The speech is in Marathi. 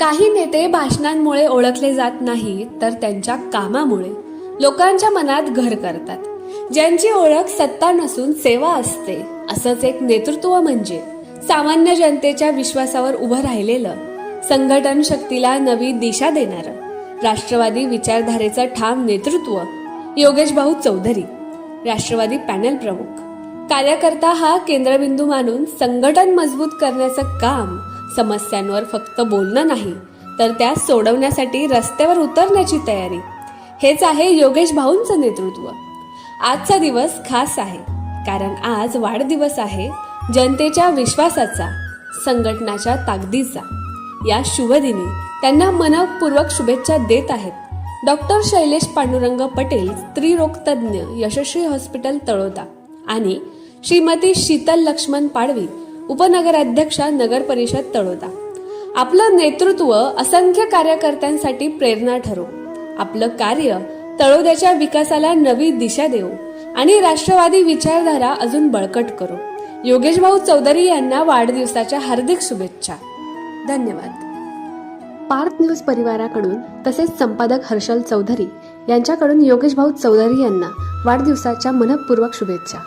काही नेते भाषणांमुळे ओळखले जात नाही तर त्यांच्या कामामुळे. लोकांच्या मनात घर करतात. ज्यांची ओळख सत्ता नसून सेवा असते असंच एक नेतृत्व म्हणजे. सामान्य जनतेच्या विश्वासावर उभं राहिलेलं संघटन शक्तीला नवी दिशा देणारं. राष्ट्रवादी विचारधारेचं ठाम नेतृत्व योगेश भाऊ चौधरी. राष्ट्रवादी पॅनल प्रमुख. कार्यकर्ता हा केंद्रबिंदू मानून संघटन मजबूत करण्याचं काम समस्यांवर फक्त बोलणं नाही तर त्या सोडवण्यासाठी रस्त्यावर उतरण्याची तयारी. हेच आहे योगेश भाऊंचं नेतृत्व. आजचा दिवस खास आहे कारण आज वाढदिवस आहे जनतेच्या विश्वासाचा संघटनाच्या ताकदीचा. या शुभदिनी त्यांना मनपूर्वक शुभेच्छा देत आहेत. डॉक्टर शैलेश पांडुरंग पटेल स्त्रीरोग तज्ज्ञ यशस्वी हॉस्पिटल तळोदा आणि श्रीमती शीतल लक्ष्मण पाडवी उपनगराध्यक्षा नगर परिषद तळोदा. आपलं नेतृत्व असंख्य कार्यकर्त्यांसाठी प्रेरणा ठरो. आपलं कार्य तळोद्याच्या विकासाला नवी दिशा देऊ आणि राष्ट्रवादी विचारधारा अजून बळकट करू. योगेश भाऊ चौधरी यांना वाढदिवसाच्या हार्दिक शुभेच्छा. धन्यवाद. पार्थ न्यूज परिवाराकडून तसेच संपादक हर्षल चौधरी यांच्याकडून योगेश भाऊ चौधरी यांना वाढदिवसाच्या मनपूर्वक शुभेच्छा.